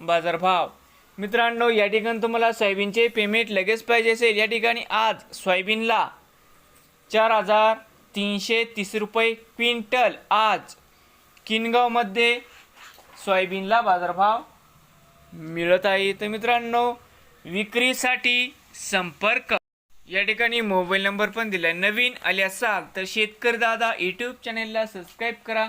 बाजारभाव. मित्रांनो या ठिकाणी तुम्हाला सोयाबीनचे पेमेंट लगेच पाहिजे असेल. या ठिकाणी आज सोयाबीनला चार हजार तीनशे तीस रुपये क्विंटल. आज किनगावमध्ये सोयाबीनला बाजारभाव मिळत आहे. तर मित्रांनो विक्रीसाठी संपर्क. या ठिकाणी मोबाईल नंबर पण दिला आहे नवीन आले असाल तर शेतकरी दादा यूट्यूब चॅनेलला सबस्क्राईब करा.